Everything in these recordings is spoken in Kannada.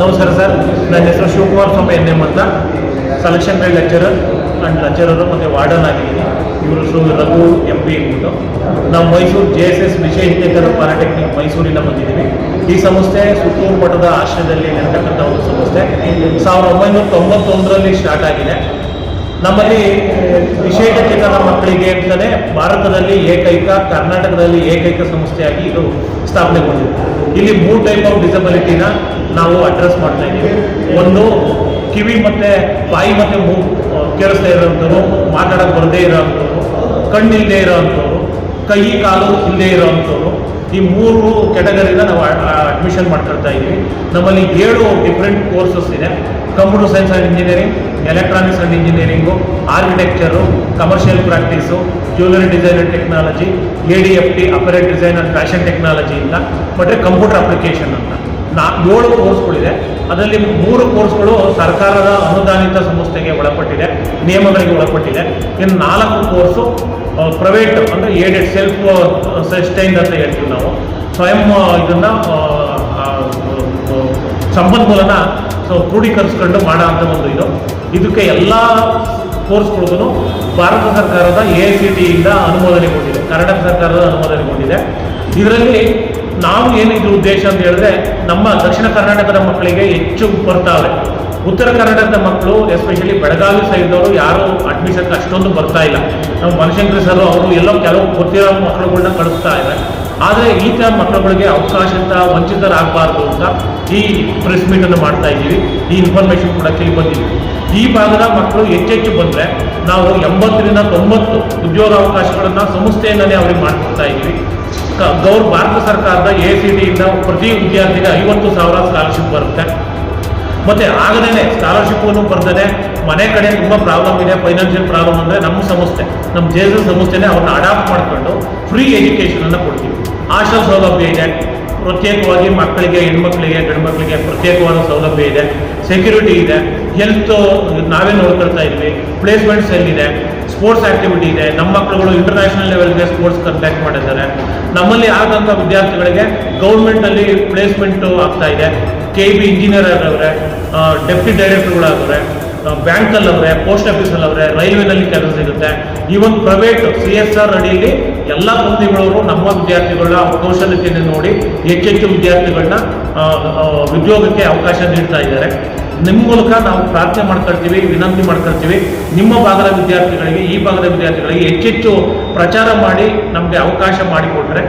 ನಮಸ್ಕಾರ ಸರ್. ನನ್ನ ಹೆಸರು ಶಿವಕುಮಾರ್ ಸ್ವಾಮಿ ಎನ್ ಎಂ ಅಂತ selection guide lecturer and lecturer ಮತ್ತು ವಾರ್ಡನ್ ಆಗಿದ್ದೀನಿ. ಇವರು ಶ್ರೀ ರಘು ಎಂ ಪಿ ಎಂಬಿಟ್ಟು ನಾವು Mysuru J S S Vishweshwara polytechnic ಮೈಸೂರಿಂದ ಬಂದಿದ್ದೀವಿ. ಈ ಸಂಸ್ಥೆ ಸುತ್ತೂರು ಮಠದ ಆಶ್ರಯದಲ್ಲಿ ನಡೆತಕ್ಕಂಥ ಒಂದು ಸಂಸ್ಥೆ. ಸಾವಿರದ ಒಂಬೈನೂರ ತೊಂಬತ್ತೊಂದರಲ್ಲಿ ಸ್ಟಾರ್ಟ್ ಆಗಿದೆ. ನಮ್ಮಲ್ಲಿ ಮಕ್ಕಳಿಗೆ ಭಾರತದಲ್ಲಿ ಏಕೈಕ, ಕರ್ನಾಟಕದಲ್ಲಿ ಏಕೈಕ ಸಂಸ್ಥೆಯಾಗಿ ಇದು ಸ್ಥಾಪನೆಗೊಂಡಿದೆ ಇಲ್ಲಿ ಮೂರು ಟೈಪ್ ಆಫ್ ಡಿಸಬಿಲಿಟಿನ ನಾವು ಅಡ್ರೆಸ್ ಮಾಡ್ತಾ ಇದ್ದೀವಿ. ಒಂದು, ಕಿವಿ ಮತ್ತೆ ಬಾಯಿ ಮತ್ತೆ ಮೂ ಕೇಳಿಸ್ತಾ ಇರೋಂಥವ್ರು ಮಾತಾಡೋಕ್ಕೆ ಬರದೇ ಇರೋವಂಥವ್ರು ಕಣ್ಣಿಲ್ಲದೆ ಇರೋವಂಥವ್ರು ಕೈ ಕಾಲು ಇಲ್ಲದೆ ಇರೋಂಥವ್ರು ಈ ಮೂರು ಕೆಟಗರಿನ ನಾವು ಅಡ್ಮಿಷನ್ ಮಾಡ್ಕೊಳ್ತಾ ಇದ್ದೀವಿ. ನಮ್ಮಲ್ಲಿ ಏಳು ಡಿಫ್ರೆಂಟ್ ಕೋರ್ಸಸ್ ಇದೆ. Computer science and engineering electronics and engineering architecture commercial practice jewellery design and technology A D F T apparel design and fashion technology ಇಂದ, ಮತ್ತು ಕಂಪ್ಯೂಟರ್ ಅಪ್ಲಿಕೇಶನ್ ಅಂತ. ನಾ, ಏಳು ಕೋರ್ಸ್ಗಳಿದೆ ಅದರಲ್ಲಿ ಮೂರು ಕೋರ್ಸ್ಗಳು ಸರ್ಕಾರದ ಅನುದಾನಿತ ಸಂಸ್ಥೆಗೆ ಒಳಪಟ್ಟಿದೆ, ನಿಯಮಗಳಿಗೆ ಒಳಪಟ್ಟಿದೆ. ಇನ್ನು ನಾಲ್ಕು ಕೋರ್ಸು ಪ್ರೈವೇಟ್ ಅಂದರೆ ಏಡೆಡ್ ಸೆಲ್ಫ್ ಸಸ್ಟೈನ್ಡ್ ಅಂತ ಹೇಳ್ತೀವಿ ನಾವು. ಸ್ವಯಂ ಇದನ್ನು ಸಂಪನ್ಮೂಲನ, ಸೊ ಕ್ರೋಢೀಕರಿಸ್ಕೊಂಡು ಮಾಡೋ ಅಂತ ಒಂದು ಇದು. ಇದಕ್ಕೆ ಎಲ್ಲ ಕೋರ್ಸ್ಗಳಿಗೂ ಭಾರತ ಸರ್ಕಾರದ ಎ ಐ ಸಿ ಟಿಯಿಂದ ಅನುಮೋದನೆಗೊಂಡಿದೆ ಕರ್ನಾಟಕ ಸರ್ಕಾರದ ಅನುಮೋದನೆಗೊಂಡಿದೆ ಇದರಲ್ಲಿ ನಾವು ಏನು ಇದ್ರ ಉದ್ದೇಶ ಅಂತ ಹೇಳಿದ್ರೆ ನಮ್ಮ ದಕ್ಷಿಣ ಕರ್ನಾಟಕದ ಮಕ್ಕಳಿಗೆ ಹೆಚ್ಚು ಬರ್ತಾವೆ. ಉತ್ತರ ಕರ್ನಾಟಕದ ಮಕ್ಕಳು, ಎಸ್ಪೆಷಲಿ ಬೆಳಗಾವಿ ಸೈಡ್ದವರು ಯಾರು ಅಡ್ಮಿಷನ್ಗೆ ಅಷ್ಟೊಂದು ಬರ್ತಾ ಇಲ್ಲ. ನಮ್ಮ ಮನಶಂಕರಿ ಸರ್ ಅವರು ಎಲ್ಲೋ ಕೆಲವು ಗೊತ್ತಿರೋ ಮಕ್ಕಳುಗಳನ್ನ ಕಳಿಸ್ತಾ ಇದ್ದಾರೆ ಆದರೆ ಈ ಥರ ಮಕ್ಕಳುಗಳಿಗೆ ಅವಕಾಶದಿಂದ ವಂಚಿತರಾಗಬಾರ್ದು ಅಂತ ಈ ಪ್ರೆಸ್ ಮೀಟನ್ನು ಮಾಡ್ತಾ ಇದ್ದೀವಿ. ಈ ಇನ್ಫಾರ್ಮೇಷನ್ ಕೂಡ ಕೇಳಿ ಬಂದಿದ್ದೀವಿ. ಈ ಭಾಗದ ಮಕ್ಕಳು ಹೆಚ್ಚೆಚ್ಚು ಬಂದರೆ ನಾವು ಎಂಬತ್ತರಿಂದ ತೊಂಬತ್ತು ಉದ್ಯೋಗಾವಕಾಶಗಳನ್ನು ಸಂಸ್ಥೆಯಿಂದಲೇ ಅವ್ರಿಗೆ ಮಾಡಿಕೊಡ್ತಾ ಇದ್ದೀವಿ. ಗೌರ್, ಭಾರತ ಸರ್ಕಾರದ ಎ ಸಿ ಟಿಯಿಂದ ಪ್ರತಿ ವಿದ್ಯಾರ್ಥಿಗೆ ಐವತ್ತು ಸಾವಿರ ಸ್ಕಾಲರ್ಶಿಪ್ ಬರುತ್ತೆ. ಮತ್ತು ಆಗದೇ ಸ್ಕಾಲರ್ಶಿಪ್ಪನ್ನು ಬರ್ತದೆ ಮನೆ ಕಡೆ ತುಂಬ ಪ್ರಾಬ್ಲಮ್ ಇದೆ ಫೈನಾನ್ಷಿಯಲ್ ಪ್ರಾಬ್ಲಮ್ ಅಂದರೆ ನಮ್ಮ ಸಂಸ್ಥೆ, ನಮ್ಮ ಜೆ ಎಸ್ ಎಸ್ ಸಂಸ್ಥೆನೇ ಅವ್ರನ್ನ ಅಡಾಪ್ಟ್ ಮಾಡಿಕೊಂಡು ಫ್ರೀ ಎಜುಕೇಷನನ್ನು ಕೊಡ್ತೀವಿ. ಹಾಸ್ಟೆಲ್ ಸೌಲಭ್ಯ ಇದೆ. ಪ್ರತ್ಯೇಕವಾಗಿ ಮಕ್ಕಳಿಗೆ, ಹೆಣ್ಮಕ್ಳಿಗೆ ಗಂಡು ಮಕ್ಕಳಿಗೆ ಪ್ರತ್ಯೇಕವಾದ ಸೌಲಭ್ಯ ಇದೆ. ಸೆಕ್ಯೂರಿಟಿ ಇದೆ. ಹೆಲ್ತ್ ನಾವೇ ನೋಡ್ಕೊಳ್ತಾ ಇದ್ವಿ. ಪ್ಲೇಸ್ಮೆಂಟ್ಸ್ ಎಲ್ಲಿದೆ? ಸ್ಪೋರ್ಟ್ಸ್ ಆಕ್ಟಿವಿಟಿ ಇದೆ. ನಮ್ಮ ಮಕ್ಕಳುಗಳು ಇಂಟರ್ನ್ಯಾಷನಲ್ ಲೆವೆಲ್ಗೆ ಸ್ಪೋರ್ಟ್ಸ್ ಕಂಡಕ್ಟ್ ಮಾಡಿದ್ದಾರೆ. ನಮ್ಮಲ್ಲಿ ಆದಂಥ ವಿದ್ಯಾರ್ಥಿಗಳಿಗೆ ಗೌರ್ಮೆಂಟಲ್ಲಿ ಪ್ಲೇಸ್ಮೆಂಟ್ ಆಗ್ತಾ ಇದೆ. ಕೆ ಬಿ ಇಂಜಿನಿಯರ್ ಆಗವ್ರೆ ಡೆಪ್ಟಿ ಡೈರೆಕ್ಟರ್ಗಳಾಗವ್ರೆ ಬ್ಯಾಂಕಲ್ಲಿ ಅವರೇ ಪೋಸ್ಟ್ ಆಫೀಸಲ್ಲಿ ಅವರೇ ರೈಲ್ವೆನಲ್ಲಿ ಕೆಲಸ ಸಿಗುತ್ತೆ. Even private C S R ಅಡಿಯಲ್ಲಿ ಎಲ್ಲ ಮಂತ್ರಿಗಳವರು ನಮ್ಮ ವಿದ್ಯಾರ್ಥಿಗಳನ್ನ ಅವ್ರ ಕೌಶಲ್ಯತೆಯನ್ನು ನೋಡಿ ಹೆಚ್ಚೆಚ್ಚು ವಿದ್ಯಾರ್ಥಿಗಳನ್ನ ಉದ್ಯೋಗಕ್ಕೆ ಅವಕಾಶ ನೀಡ್ತಾ ಇದ್ದಾರೆ. ನಿಮ್ಮ ಮೂಲಕ ನಾವು ಪ್ರಾರ್ಥನೆ ಮಾಡ್ಕೊಳ್ತೀವಿ ವಿನಂತಿ ಮಾಡ್ಕೊಳ್ತೀವಿ ನಿಮ್ಮ ಭಾಗದ ವಿದ್ಯಾರ್ಥಿಗಳಿಗೆ, ಈ ಭಾಗದ ವಿದ್ಯಾರ್ಥಿಗಳಿಗೆ ಹೆಚ್ಚೆಚ್ಚು ಪ್ರಚಾರ ಮಾಡಿ ನಮಗೆ ಅವಕಾಶ ಮಾಡಿಕೊಟ್ರೆ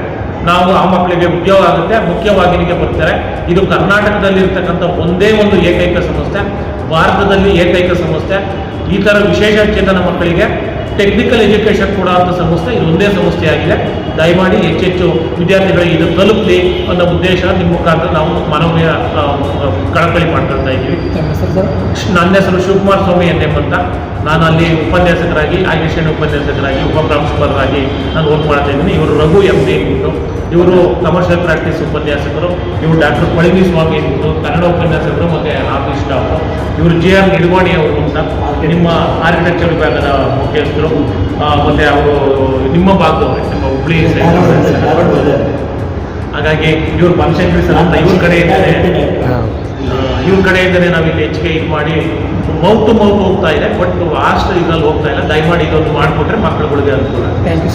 ನಾವು ಆ ಮಕ್ಕಳಿಗೆ ಉದ್ಯೋಗ ಆಗುತ್ತೆ ಮುಖ್ಯವಾಹಿನಿಗೆ ಬರ್ತಾರೆ. ಇದು ಕರ್ನಾಟಕದಲ್ಲಿ ಇರ್ತಕ್ಕಂಥ ಒಂದೇ ಒಂದು ಏಕೈಕ ಸಂಸ್ಥೆ, ಭಾರತದಲ್ಲಿ ಏಕೈಕ ಸಂಸ್ಥೆ. ಈ ಥರ ವಿಶೇಷ ಚೇತನ ಮಕ್ಕಳಿಗೆ ಟೆಕ್ನಿಕಲ್ ಎಜುಕೇಷನ್ ಅಂತ ಸಂಸ್ಥೆ ಇದು ಒಂದೇ ಸಂಸ್ಥೆಯಾಗಿದೆ ದಯಮಾಡಿ ಹೆಚ್ಚೆಚ್ಚು ವಿದ್ಯಾರ್ಥಿಗಳಿಗೆ ಇದು ತಲುಪಲಿ ಅನ್ನೋ ಉದ್ದೇಶ ನಿಮ್ಮ ಮುಖಾಂತರ ನಾವು ಮನವಿಯ ಕಳಕಳಿ ಮಾಡ್ಕೊಳ್ತಾ ಇದ್ದೀವಿ. ನನ್ನ ಹೆಸರು ಶಿವಕುಮಾರ್ ಸ್ವಾಮಿ ಎನ್ ಅಂತ ನಾನು ಅಲ್ಲಿ ಉಪನ್ಯಾಸಕರಾಗಿ ಆಗಿಷನ್ ಉಪನ್ಯಾಸಕರಾಗಿ ಉಪ ಪ್ರಾಂಶುಪಾಲರಾಗಿ ನಾನು ವರ್ಕ್ ಮಾಡ್ತಾ ಇದ್ದೀನಿ. ಇವರು ರಘು ಎಂ ಬಿ ಅಂದ್ಬಿಟ್ಟು ಇವರು ಕಮರ್ಷಿಯಲ್ ಪ್ರಾಕ್ಟೀಸ್ ಉಪನ್ಯಾಸಕರು ಇವರು ಡಾಕ್ಟರ್ ಪಳನಿ ಸ್ವಾಮಿ ಅಂದ್ಬಿಟ್ಟು ಕನ್ನಡ ಉಪನ್ಯಾಸಕರು ಮತ್ತು ಆಫೀಸ್ ಸ್ಟಾಫ್ ಇವರು ಜೆ ಆರ್ ನಿಡ್ವಾಣಿ ಅವರು ಅಂತ ನಿಮ್ಮ ಆರ್ಕಿಟೆಕ್ಚರ್ ವಿಭಾಗದ ಮುಖ್ಯಸ್ಥರು. ಮತ್ತು ಅವರು ನಿಮ್ಮ ಭಾಗದವರು ನಿಮ್ಮ ಹುಬ್ಳಿ. ಹಾಗಾಗಿ ಇವರು ಬನಶಂಕರಿ ಸರ್ ಅಂತ ಇವ್ರ ಕಡೆಯಿಂದಲೇ ಇವ್ರ ಕಡೆಯಿಂದಲೇ ನಾವು ಇಲ್ಲಿ ಹೆಚ್ಚಿಗೆ ಇದು ಮಾಡಿ ಮೌತ್ ಮೌತ್ ಹೋಗ್ತಾ ಇದೆ ಬಟ್ ಆಸ್ಟ್ ಇದ್ರಲ್ಲಿ ಹೋಗ್ತಾ ಇಲ್ಲ. ದಯಮಾಡಿ ಇದೊಂದು ಮಾಡಿಕೊಟ್ರೆ ಮಕ್ಕಳುಗಳಿಗೆ ಅನುಕೂಲ. Thank you